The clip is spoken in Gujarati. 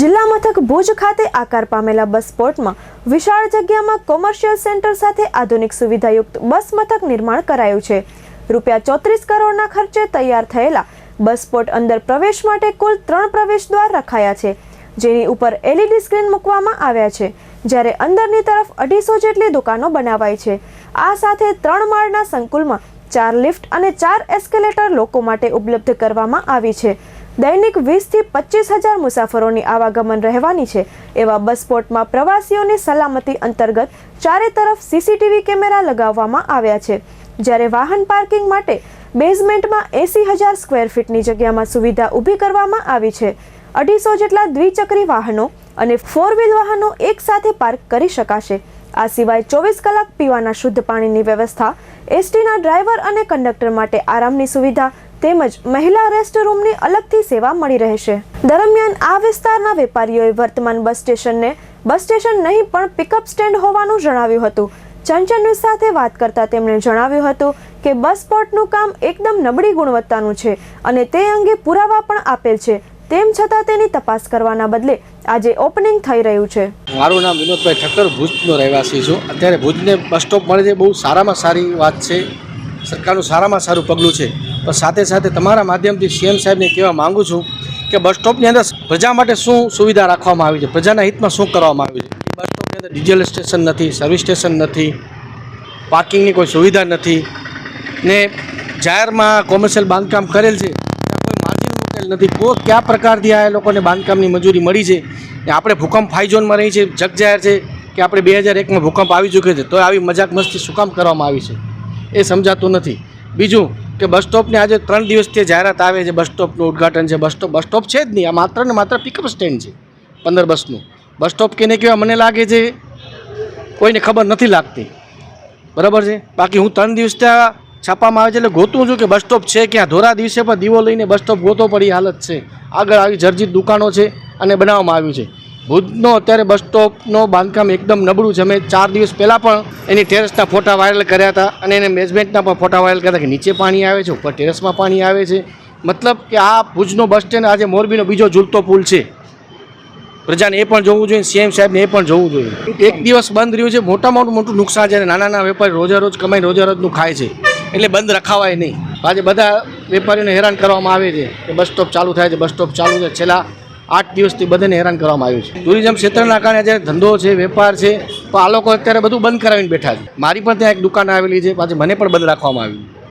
જિલ્લા મથક ભુજ ખાતે આકાર પામેલા બસ સ્પોટમાં વિશાળ જગ્યામાં કોમર્શિયલ સેન્ટર સાથે આધુનિક સુવિધાયુક્ત બસ મથક નિર્માણ કરાયું છે. રૂપિયા ચોત્રીસ કરોડના ખર્ચે તૈયાર થયેલા બસ સ્પોટ અંદર પ્રવેશ માટે કુલ ત્રણ પ્રવેશ દ્વાર રખાયા છે, જેની ઉપર એલઈડી સ્ક્રીન મૂકવામાં આવ્યા છે, જ્યારે અંદરની તરફ અઢીસો જેટલી દુકાનો બનાવાઈ છે. આ સાથે ત્રણ માળના સંકુલમાં ચાર લિફ્ટ અને ચાર એસ્કેલેટર લોકો માટે ઉપલબ્ધ કરવામાં આવી છે. દૈનિક વીસથી પચીસ હજાર મુસાફરોની આવાગમન રહેવાની છે. એવા બસ સ્પોટમાં પ્રવાસીઓની સલામતી અંતર્ગત ચારે તરફ સીસીટીવી કેમેરા લગાવવામાં આવ્યા છે. જ્યારે વાહન પાર્કિંગ માટે બેઝમેન્ટમાં એસી હજાર સ્ક્વેર ફીટની જગ્યામાં સુવિધા ઊભી કરવામાં આવી છે. અઢીસો જેટલા દ્વિચક્રી વાહનો અને ફોર વ્હીલ વાહનો એકસાથે પાર્ક કરી શકાશે. આ સિવાય ચોવીસ કલાક પીવાના શુદ્ધ પાણીની વ્યવસ્થા, એસટીના ડ્રાઈવર અને કંડક્ટર માટે આરામની સુવિધા તેમજ મહિલા રેસ્ટરૂમની અલગથી સેવા મળી રહેશે. દરમિયાન આ વિસ્તારના વેપારીઓએ વર્તમાન બસ સ્ટેશનને બસ સ્ટેશન નહીં પણ પિકઅપ સ્ટેન્ડ હોવાનું જણાવ્યું હતું. ચંચન સાથે વાત કરતા તેમણે જણાવ્યું હતું કે બસ સ્પોટનું કામ એકદમ નબળી ગુણવત્તાનું છે અને તે અંગે પુરાવા પણ આપેલ છે. તેમ છતાં તેની તપાસ કરવાના બદલે આજે ઓપનિંગ થઈ રહ્યું છે. મારું નામ વિનોદભાઈ ઠક્કર ભુજનો રહેવાસી છું. અત્યારે ભુજને બસ સ્ટોપ મળે છે બહુ સારામાં સારી વાત છે. સરકારનું સારામાં સારું પગલું છે. પણ સાથે સાથે તમારા માધ્યમથી સીએમ સાહેબને કહેવા માગું છું કે બસ સ્ટોપની અંદર પ્રજા માટે શું સુવિધા રાખવામાં આવી છે? પ્રજાના હિતમાં શું કરવામાં આવ્યું છે? બસ સ્ટોપની અંદર ડીઝલ સ્ટેશન નથી, સર્વિસ સ્ટેશન નથી, પાર્કિંગની કોઈ સુવિધા નથી ને જાહેરમાં કોમર્શિયલ બાંધકામ કરેલ છે. મૂકેલ નથી. કો કયા પ્રકારથી આ લોકોને બાંધકામની મજૂરી મળી છે? આપણે ભૂકંપ ફાઈ ઝોનમાં રહી છે, જગ જાહેર છે કે આપણે બે હજાર એકમાં ભૂકંપ આવી ચૂક્યો છે, તો આવી મજાક મસ્તી શું કામ કરવામાં આવી છે? એ સમજાતું નથી. બીજું કે બસ સ્ટોપને આજે ત્રણ દિવસથી જાહેરાત આવે છે, બસ સ્ટોપનું ઉદ્ઘાટન છે, બસ સ્ટોપ બસ સ્ટોપ છે જ નહીં, આ માત્ર ને માત્ર પિકઅપ સ્ટેન્ડ છે, પંદર બસનું. બસ સ્ટોપ કેને કહેવાય? મને લાગે છે, કોઈને ખબર નથી લાગતી. બરાબર છે? બાકી હું ત્રણ દિવસ ત્યાં છાપામાં આવે છે એટલે ગોતું છું કે બસ સ્ટોપ છે ક્યાં? ધોરા દિવસે પણ દીવો લઈને બસ સ્ટોપ ગોતો પડી હાલત છે. આગળ આવી જર્જિત દુકાનો છે અને બનાવવામાં આવ્યું છે. ભુજનો અત્યારે બસ સ્ટોપનો બાંધકામ એકદમ નબળું છે. અમે ચાર દિવસ પહેલાં પણ એની ટેરેસના ફોટા વાયરલ કર્યા હતા અને એને મેનેજમેન્ટના પણ ફોટા વાયરલ કર્યા કે નીચે પાણી આવે છે, ઉપર ટેરેસમાં પાણી આવે છે. મતલબ કે આ ભુજનો બસ સ્ટેન્ડ આજે મોરબીનો બીજો ઝૂલતો પુલ છે. પ્રજાને એ પણ જોવું જોઈએ, સીએમ સાહેબને એ પણ જોવું જોઈએ. એક દિવસ બંધ રહ્યું છે. મોટા મોટું મોટું નુકસાન છે નાના નાના વેપારી રોજા રોજ કમાઈ રોજા રોજનું ખાય છે. એટલે બંધ રખાવાય નહીં. આજે બધા વેપારીઓને હેરાન કરવામાં આવે છે કે બસ સ્ટોપ ચાલુ થાય છે, બસ સ્ટોપ ચાલુ છે. છેલ્લા આઠ દિવસથી બધાને હેરાન કરવામાં આવ્યું છે. ટુરિઝમ ક્ષેત્રના કારણે જ્યારે ધંધો છે, વેપાર છે, તો આ લોકો અત્યારે બધું બંધ કરાવીને બેઠા છે. મારી પણ ત્યાં એક દુકાન આવેલી છે, પાછી મને પણ બંધ રાખવામાં આવી.